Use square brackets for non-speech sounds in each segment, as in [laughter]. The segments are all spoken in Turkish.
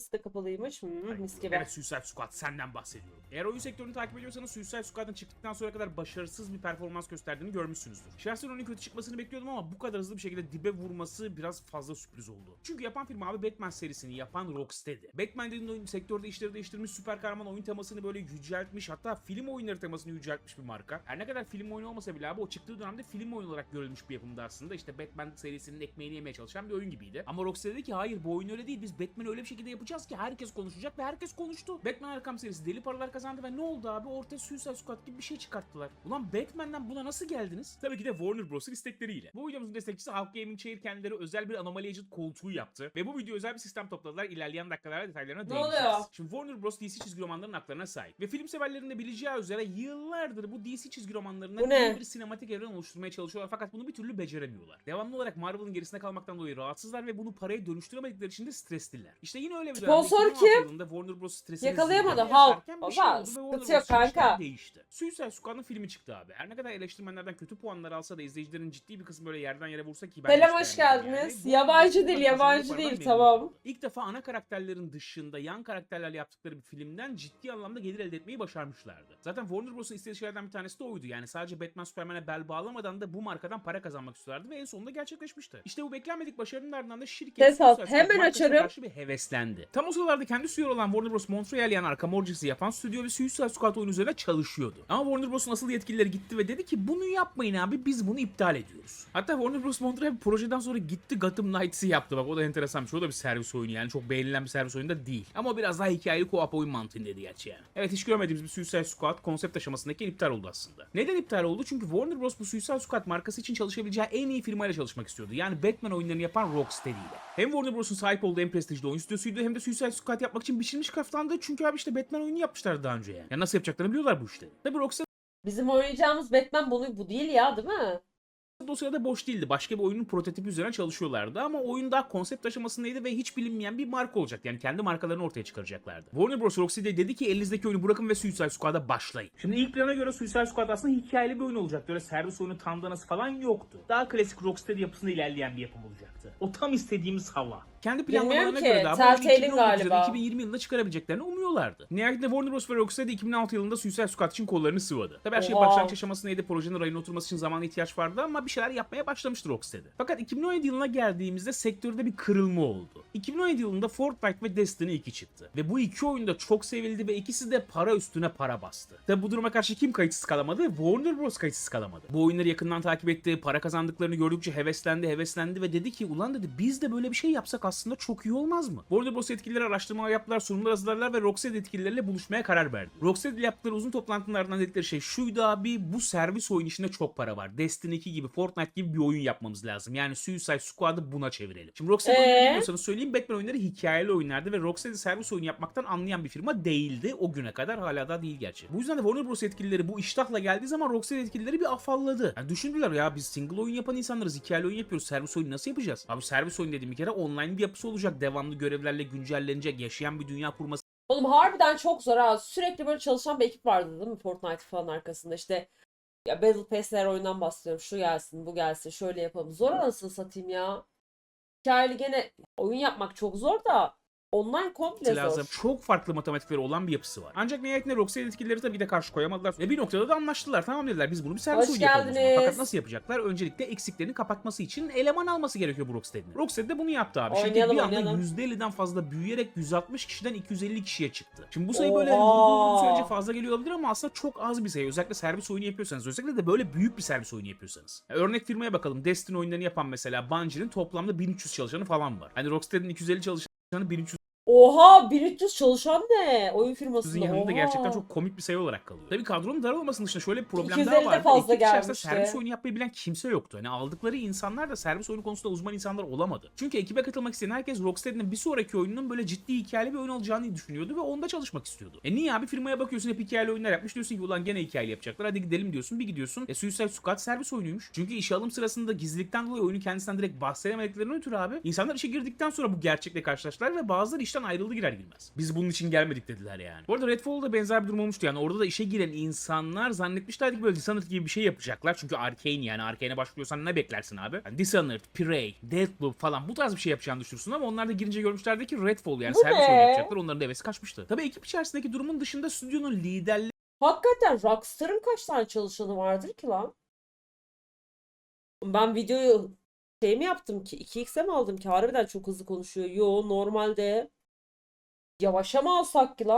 sesi de kapalıymış. Hmm, mis gibi. Evet Suicide Squad senden bahsediyorum. Eğer oyun sektörünü takip ediyorsanız Suicide Squad'ın çıktıktan sonra kadar başarısız bir performans gösterdiğini görmüşsünüzdür. Şahsen onun kötü çıkmasını bekliyordum ama bu kadar hızlı bir şekilde dibe vurması biraz fazla sürpriz oldu. Çünkü yapan firma abi Batman serisini yapan Rocksteady. Batman dediğin oyun sektörde işleri değiştirmiş, süper kahraman oyun temasını böyle yüceltmiş hatta film oyunları temasını yüceltmiş bir marka. Her ne kadar film oyunu olmasa bile abi o çıktığı dönemde film oyunu olarak görülmüş bir yapımdı aslında. İşte Batman serisinin ekmeğini yemeye çalışan bir oyun gibiydi. Ama Rocksteady dedi ki hayır bu oyun öyle değil. Biz Batman'i öyle bir şekilde yapacağız ki herkes konuşacak ve herkes konuştu. Batman Arkham serisi deli paralar kazandı ve ne oldu abi? Ortaya Suicide Squad gibi bir şey çıkarttılar. Ulan Batman'den buna nasıl geldiniz? Tabii ki de Warner Bros'un istekleriyle. Bu videomuzun destekçisi Halk Gaming Chair kendileri özel bir Anomaly Agent koltuğu yaptı. Ve bu video özel bir sistem topladılar. İlerleyen dakikalarda detaylarına Ne değineceğiz. oluyor? Şimdi Warner Bros. DC çizgi romanlarının haklarına sahip. Ve film severlerin de bileceği üzere yıllardır bu DC çizgi romanlarından bir sinematik evren oluşturmaya çalışıyorlar. Fakat bunu bir türlü beceremiyorlar. Devamlı olarak Marvel'ın gerisinde kalmaktan dolayı rahatsızlar ve bunu paraya dönüştüremedikleri için de stresliler. İşte yine öyle bir Sponsor 2016 kim? yılında Warner Bros. stresini Yakalayamadı. bir şey Baba, sıkıntı yok kanka. değişti. Suicide Squad'ın filmi çıktı abi. Her ne kadar eleştirmenlerden kötü puanlar alsa da izleyicilerin ciddi bir kısmı böyle yerden yere vursa ki ben Selam hoş geldiniz. yani. Yabancı değil, yabancı değil, tamam. İlk defa ana karakterlerin dışında yan karakterlerle yaptıkları bir filmden ciddi anlamda gelir elde etmeyi başarmışlardı. Zaten Warner Bros'un istediği şeylerden bir tanesi de oydu. Yani sadece Batman Superman'e bel bağlamadan da bu markadan para kazanmak istiyorlardı ve en sonunda gerçekleşmişti. İşte bu beklenmedik başarının ardından da şirket Squad hemen açarım. karşı bir heveslendi. Tam o sıralarda kendi stüdyo olan Warner Bros. Montreal yani Arkham Origins yapan stüdyo bir Suicide Squad oyunu üzerine çalışıyordu. Ama Warner Bros'un asıl yetkilileri gitti ve dedi ki bunu yapmayın abi biz bunu iptal ediyoruz. Hatta Warner Bros. Montreal projeden sonra gitti Gotham Knights'ı yaptı. Bak o da enteresan bir şey. O da bir servis oyunu yani çok beğenilen bir servis oyunu da değil. Ama biraz daha hikayeli co-op oyun mantığındaydı gerçi yani. Evet hiç görmediğimiz bir Suicide Squad konsept aşamasındayken iptal oldu aslında. Neden iptal oldu? Çünkü Warner Bros. bu Suicide Squad markası için çalışabileceği en iyi firmayla çalışmak istiyordu. Yani Batman oyunlarını yapan Rocksteady ile. Hem Warner Bros'un sahip olduğu en prestijli oyun stüdyosuydu hem de Suicide Squad yapmak için biçilmiş kaftandı. Çünkü abi işte Batman oyunu yapmışlardı daha önce yani. Ya nasıl yapacaklarını biliyorlar bu işleri. Tabii Rocksteady Bizim oynayacağımız Batman bunu bu değil ya değil mi? o sırada boş değildi. Başka bir oyunun prototipi üzerine çalışıyorlardı ama oyun daha konsept aşamasındaydı ve hiç bilinmeyen bir marka olacak. Yani kendi markalarını ortaya çıkaracaklardı. Warner Bros. Rocksteady dedi ki elinizdeki oyunu bırakın ve Suicide Squad'a başlayın. Şimdi ilk plana göre Suicide Squad aslında hikayeli bir oyun olacaktı. Öyle servis oyunu tandanası falan yoktu. Daha klasik Rocksteady yapısında ilerleyen bir yapım olacaktı. O tam istediğimiz hava. Kendi planlamalarına göre daha bu Telltale'in oyunu 2019 ya da galiba. 2020 yılında çıkarabileceklerini umuyorlardı. Nihayetinde Warner Bros. ve Rocksteady 2006 yılında Suicide Squad için kollarını sıvadı. Tabii her şey Oha. başlangıç aşamasındaydı. Projenin rayına oturması için zamana ihtiyaç vardı ama bir şeyler yapmaya başlamıştı Rocksteady. Fakat 2017 yılına geldiğimizde sektörde bir kırılma oldu. 2017 yılında Fortnite ve Destiny 2 çıktı. Ve bu iki oyun da çok sevildi ve ikisi de para üstüne para bastı. Tabi bu duruma karşı kim kayıtsız kalamadı? Warner Bros. kayıtsız kalamadı. Bu oyunları yakından takip etti, para kazandıklarını gördükçe heveslendi, heveslendi ve dedi ki ulan dedi biz de böyle bir şey yapsak aslında çok iyi olmaz mı? Warner Bros. yetkilileri araştırmalar yaptılar, sunumlar hazırladılar ve Rocksteady yetkilileriyle buluşmaya karar verdi. Rocksteady yaptıkları uzun toplantıların ardından dedikleri şey şuydu abi bu servis oyun işinde çok para var. Destiny 2 gibi, Fortnite gibi bir oyun yapmamız lazım. Yani Suicide Squad'ı buna çevirelim. Şimdi Rocksteady Ee? oyunları biliyorsanız söyleyeyim Batman oyunları hikayeli oyunlardı ve Rocksteady servis oyunu yapmaktan anlayan bir firma değildi. O güne kadar hala da değil gerçi. Bu yüzden de Warner Bros. yetkilileri bu iştahla geldiği zaman Rocksteady yetkilileri bir afalladı. Yani düşündüler ya biz single oyun yapan insanlarız. Hikayeli oyun yapıyoruz. Servis oyunu nasıl yapacağız? Abi servis oyun dediğim bir kere online yapısı olacak. Devamlı görevlerle güncellenecek. Yaşayan bir dünya kurması Oğlum harbiden çok zor ha. Sürekli böyle çalışan bir ekip vardı değil mi Fortnite falan arkasında işte. Ya Battle Pass'ler oyundan bahsediyorum. Şu gelsin, bu gelsin, şöyle yapalım. Zor anasını satayım ya. Hikayeli gene oyun yapmak çok zor da online komple lazım. zor. Çok farklı matematikleri olan bir yapısı var. Ancak nihayetinde Rocksteady yetkilileri tabii de karşı koyamadılar. Ve bir noktada da anlaştılar. Tamam dediler biz bunu bir servis Hoş oyunu yapalım geldiniz. Fakat nasıl yapacaklar? Öncelikle eksiklerini kapatması için eleman alması gerekiyor bu Rocksteady'nin. Rocksteady de bunu yaptı abi. Şirket Oynayalım, bir anda oynayalım. %50'den fazla büyüyerek 160 kişiden 250 kişiye çıktı. Şimdi bu sayı böyle Oha! uzun sürece fazla geliyor olabilir ama aslında çok az bir sayı. Özellikle servis oyunu yapıyorsanız. Özellikle de böyle büyük bir servis oyunu yapıyorsanız. Ya örnek firmaya bakalım. Destiny oyunlarını yapan mesela Bungie'nin toplamda 1300 çalışanı falan var. Hani Rocksteady'nin 250 çalışanı 1300 Oha 1300 çalışan ne? Oyun firmasında. Sizin yanında Oha. gerçekten çok komik bir sayı olarak kalıyor. Tabii kadronun dar olmasının dışında şöyle bir problem 250 daha de vardı. fazla Ekip içerisinde gelmişti. servis oyunu yapmayı bilen kimse yoktu. Hani aldıkları insanlar da servis oyunu konusunda uzman insanlar olamadı. Çünkü ekibe katılmak isteyen herkes Rocksteady'nin bir sonraki oyununun böyle ciddi hikayeli bir oyun olacağını düşünüyordu ve onda çalışmak istiyordu. E niye abi firmaya bakıyorsun hep hikayeli oyunlar yapmış diyorsun ki ulan gene hikayeli yapacaklar hadi gidelim diyorsun bir gidiyorsun. E Suicide Squad servis oyunuymuş. Çünkü işe alım sırasında gizlilikten dolayı oyunu kendisinden direkt bahsedemediklerini ötürü abi insanlar işe girdikten sonra bu gerçekle karşılaştılar ve bazıları işten işten ayrıldı girer girmez. Biz bunun için gelmedik dediler yani. Bu arada Redfall'da da benzer bir durum olmuştu yani. Orada da işe giren insanlar zannetmişlerdi ki böyle Dishonored gibi bir şey yapacaklar. Çünkü Arkane yani Arkane'e başvuruyorsan ne beklersin abi? Yani Dishonored, Prey, Deathloop falan bu tarz bir şey yapacağını düşünürsün ama onlar da girince görmüşlerdi ki Redfall yani Bu servis oyunu yapacaklar. Onların da hevesi kaçmıştı. Tabii ekip içerisindeki durumun dışında stüdyonun liderleri Hakikaten Rockstar'ın kaç tane çalışanı vardır ki lan? Ben videoyu şey mi yaptım ki? 2x'e mi aldım ki? Harbiden çok hızlı konuşuyor. Yo normalde yavaşa mı alsak ki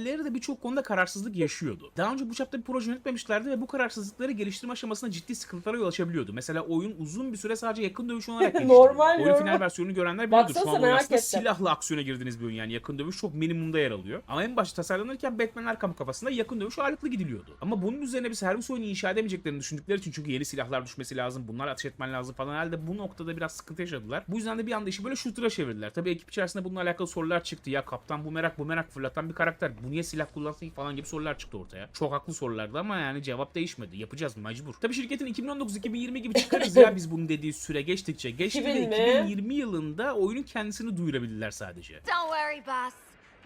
lan? de birçok konuda kararsızlık yaşıyordu. Daha önce bu çapta bir proje yönetmemişlerdi ve bu kararsızlıkları geliştirme aşamasında ciddi sıkıntılara yol açabiliyordu. Mesela oyun uzun bir süre sadece yakın dövüş olarak [laughs] geliştirildi. Normal, Oyun normal. final versiyonunu görenler biliyordur. Şu Baksanıza, an oyun merak aslında ettim. silahla aksiyona girdiğiniz bir oyun yani. Yakın dövüş çok minimumda yer alıyor. Ama en başta tasarlanırken Batman Arkham kafasında yakın dövüş ağırlıklı gidiliyordu. Ama bunun üzerine bir servis oyunu inşa edemeyeceklerini düşündükleri için çünkü yeni silahlar düşmesi lazım, bunlar ateş etmen lazım falan herhalde bu noktada biraz sıkıntı yaşadılar. Bu yüzden de bir anda işi böyle shooter'a çevirdiler. Tabii ekip içerisinde bununla alakalı sorular çıktı. Ya kaptan bu merak bu merak fırlatan bir karakter. Bu niye silah kullansın ki falan gibi sorular çıktı ortaya. Çok haklı sorulardı ama yani cevap değişmedi. Yapacağız mecbur. Tabii şirketin 2019-2020 gibi çıkarız ya [laughs] biz bunu dediği süre geçtikçe. Geçti de 2000 mi? 2020 yılında oyunun kendisini duyurabildiler sadece. Don't worry, boss.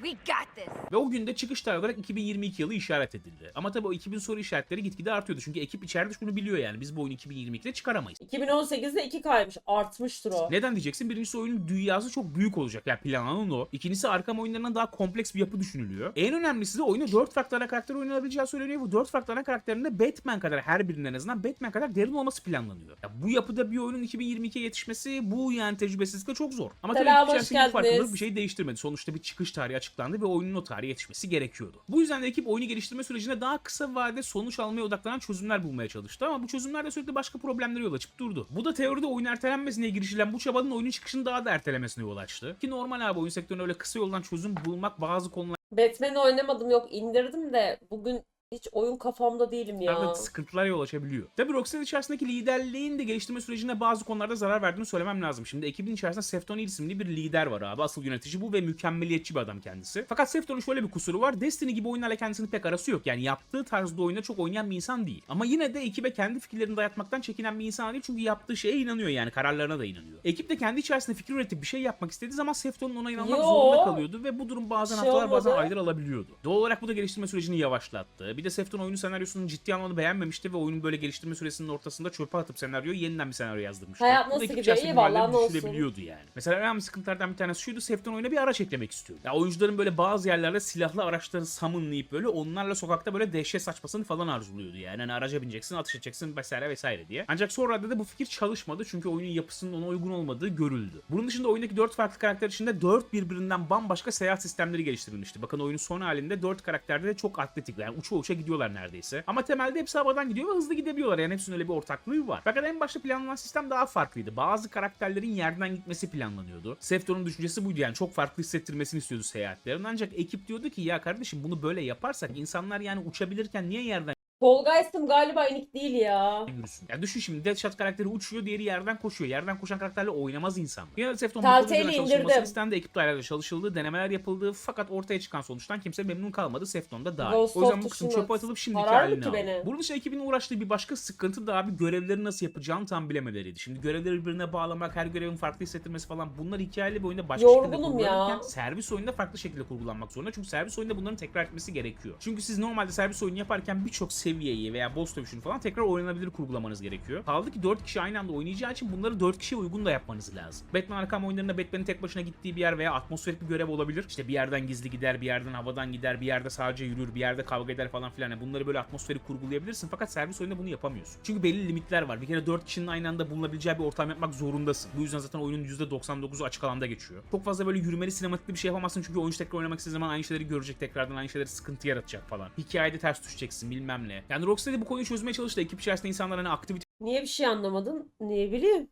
We got this. Ve o günde çıkış tarihi olarak 2022 yılı işaret edildi. Ama tabii o 2000 soru işaretleri gitgide artıyordu. Çünkü ekip içeride şunu biliyor yani. Biz bu oyunu 2022'de çıkaramayız. 2018'de 2 kaymış. Artmıştır o. Neden diyeceksin? Birincisi oyunun dünyası çok büyük olacak. Yani planlanan o. İkincisi Arkham oyunlarından daha kompleks bir yapı düşünülüyor. En önemlisi de oyunda 4 farklı ana karakter oynanabileceği söyleniyor. Bu 4 farklı ana karakterin de Batman kadar her birinin en azından Batman kadar derin olması planlanıyor. Ya bu yapıda bir oyunun 2022'ye yetişmesi bu yani tecrübesizlikle çok zor. Ama tabii Selam, ekip hoş içerisinde bu farkındalık bir şey değiştirmedi. Sonuçta bir çıkış tarihi açıklandı ve oyunun o tarihe yetişmesi gerekiyordu. Bu yüzden de ekip oyunu geliştirme sürecinde daha kısa vadede sonuç almaya odaklanan çözümler bulmaya çalıştı ama bu çözümler de sürekli başka problemlere yol açıp durdu. Bu da teoride oyun ertelenmesine girişilen bu çabanın oyunun çıkışını daha da ertelemesine yol açtı. Ki normal abi oyun sektöründe öyle kısa yoldan çözüm bulmak bazı konularda Batman'i oynamadım yok indirdim de bugün hiç oyun kafamda değilim ya. da sıkıntılar yol açabiliyor. Tabi Rockstar içerisindeki liderliğin de geliştirme sürecinde bazı konularda zarar verdiğini söylemem lazım. Şimdi ekibin içerisinde Sefton isimli bir lider var abi. Asıl yönetici bu ve mükemmeliyetçi bir adam kendisi. Fakat Sefton'un şöyle bir kusuru var. Destiny gibi oyunlarla kendisinin pek arası yok. Yani yaptığı tarzda oyunda çok oynayan bir insan değil. Ama yine de ekibe kendi fikirlerini dayatmaktan çekinen bir insan değil. Çünkü yaptığı şeye inanıyor yani. Kararlarına da inanıyor. Ekip de kendi içerisinde fikir üretip bir şey yapmak istediği zaman Sefton'un ona inanmak Yo. zorunda kalıyordu ve bu durum bazen Şey haftalar bazen olmadı. aylar alabiliyordu. Doğal olarak bu da geliştirme sürecini yavaşlattı. Bir de Sefton oyunun senaryosunu ciddi anlamda beğenmemişti ve oyunun böyle geliştirme süresinin ortasında çöpe atıp senaryoyu yeniden bir senaryo yazdırmıştı. Hayat nasıl gidiyor? İyi vallahi, olsun. yani. Mesela en önemli sıkıntılardan bir tanesi şuydu. Sefton oyuna bir araç eklemek istiyordu. Ya oyuncuların böyle bazı yerlerde silahlı araçları summonlayıp böyle onlarla sokakta böyle dehşet saçmasını falan arzuluyordu yani. Hani araca bineceksin, ateş edeceksin vesaire vesaire diye. Ancak sonra da bu fikir çalışmadı çünkü oyunun yapısının ona uygun olmadığı görüldü. Bunun dışında oyundaki 4 farklı karakter içinde 4 birbirinden bambaşka seyahat sistemleri geliştirilmişti. Bakın oyunun son halinde 4 karakterde de çok atletik yani uça uça gidiyorlar neredeyse. Ama temelde hepsi havadan gidiyor ve hızlı gidebiliyorlar yani hepsinin öyle bir ortaklığı var. Fakat en başta planlanan sistem daha farklıydı. Bazı karakterlerin yerden gitmesi planlanıyordu. Sefton'un düşüncesi buydu yani çok farklı hissettirmesini istiyordu seyahatlerin. Ancak ekip diyordu ki ya kardeşim bunu böyle yaparsak insanlar yani uçabilirken niye yerden Fall Guys'ım galiba inik değil ya. yürüsün. Ya düşün şimdi Deadshot karakteri uçuyor, diğeri yerden koşuyor. Yerden koşan karakterle oynamaz insan. Üzerine çalışılması indirdim. istendi. Ekiple alakalı çalışıldı, denemeler yapıldı. Fakat ortaya çıkan sonuçtan kimse memnun kalmadı. Sefton da dahil. Ghost o yüzden bu kısım çöpe atılıp şimdiki sarar mı haline aldı. Bunun dışında ekibin uğraştığı bir başka sıkıntı da abi görevleri nasıl yapacağını tam bilemeleriydi. Şimdi görevleri birbirine bağlamak, her görevin farklı hissettirmesi falan bunlar hikayeli bir oyunda başka şekilde Yorgunum ya. kurgulanırken servis oyunda farklı şekilde kurgulanmak zorunda. Çünkü servis oyunda bunların tekrar etmesi gerekiyor. Çünkü siz normalde servis oyunu yaparken birçok seviyeyi veya boss dövüşünü falan tekrar oynanabilir kurgulamanız gerekiyor. Kaldı ki 4 kişi aynı anda oynayacağı için bunları 4 kişiye uygun da yapmanız lazım. Batman Arkham oyunlarında Batman'in tek başına gittiği bir yer veya atmosferik bir görev olabilir. İşte bir yerden gizli gider, bir yerden havadan gider, bir yerde sadece yürür, bir yerde kavga eder falan filan. Yani bunları böyle atmosferi kurgulayabilirsin fakat servis oyunda bunu yapamıyorsun. Çünkü belli limitler var. Bir kere 4 kişinin aynı anda bulunabileceği bir ortam yapmak zorundasın. Bu yüzden zaten oyunun %99'u açık alanda geçiyor. Çok fazla böyle yürümeli sinematikli bir şey yapamazsın çünkü oyuncu tekrar oynamak istediği zaman aynı şeyleri görecek tekrardan aynı şeyleri sıkıntı yaratacak falan. Hikayede ters düşeceksin bilmem ne. Yani Rocksteady bu konuyu çözmeye çalıştı. Ekip içerisinde insanlar hani aktivite Niye bir şey anlamadın? Ne bileyim.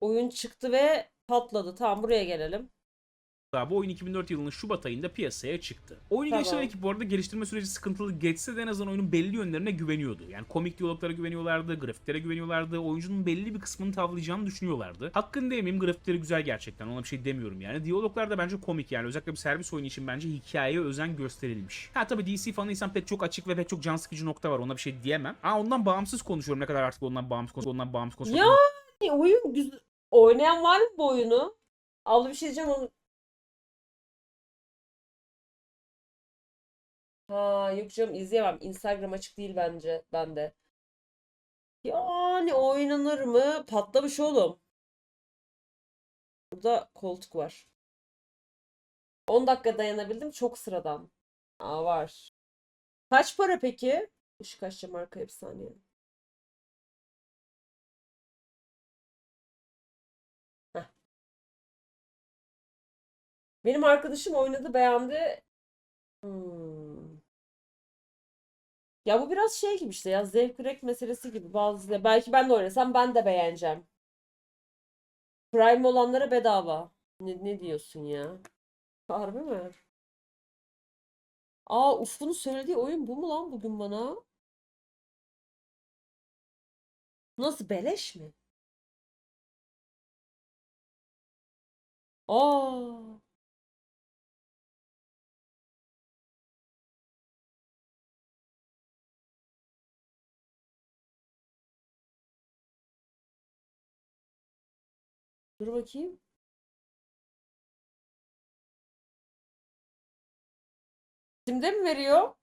Oyun çıktı ve patladı. Tamam buraya gelelim. Daha bu oyun 2004 yılının Şubat ayında piyasaya çıktı. Oyunu Tamam. geliştiren ekip bu arada geliştirme süreci sıkıntılı geçse de en azından oyunun belli yönlerine güveniyordu. Yani komik diyaloglara güveniyorlardı, grafiklere güveniyorlardı, oyuncunun belli bir kısmını tavlayacağını düşünüyorlardı. Hakkını demeyeyim grafikleri güzel gerçekten ona bir şey demiyorum yani. Diyaloglar da bence komik yani özellikle bir servis oyunu için bence hikayeye özen gösterilmiş. Ha tabii DC fanıysan pek çok açık ve pek çok can sıkıcı nokta var ona bir şey diyemem. Ha ondan bağımsız konuşuyorum ne kadar artık ondan bağımsız konuşuyorum, ondan bağımsız konuşuyorum. Ya oyun güzel. Oynayan var mı bu oyunu? Abla bir şey diyeceğim Ha yok canım izleyemem. Instagram açık değil bence bende. Yani oynanır mı? Patlamış oğlum. Burada koltuk var. 10 dakika dayanabildim. Çok sıradan. Aa var. Kaç para peki? Işık açacağım arka bir saniye. Benim arkadaşım oynadı beğendi. Hmm. Ya bu biraz şey gibi işte ya zevk zevk meselesi gibi bazı belki ben de oynasam ben de beğeneceğim. Prime olanlara bedava. Ne, ne diyorsun ya? Harbi mi? Aa Ufku'nun söylediği oyun bu mu lan bugün bana? Nasıl beleş mi? Aa. Dur bakayım. Şimdi mi veriyor?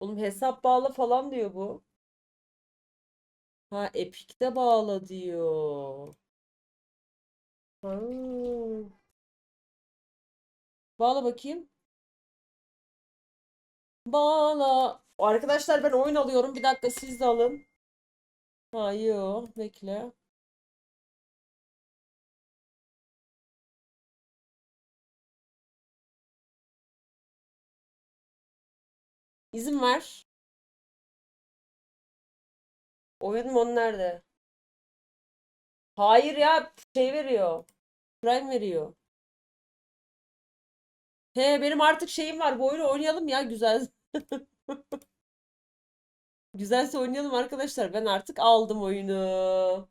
Oğlum hesap bağla falan diyor bu. Ha Epic'te bağla diyor. Ha. Bağla bakayım. Bağla. Arkadaşlar ben oyun alıyorum. Bir dakika siz de alın. Ha yo bekle. İzin ver. Oyun mu nerede? Hayır ya şey veriyor. Prime veriyor. He benim artık şeyim var. Bu oyunu oynayalım ya güzel. [laughs] Güzelse oynayalım arkadaşlar. Ben artık aldım oyunu.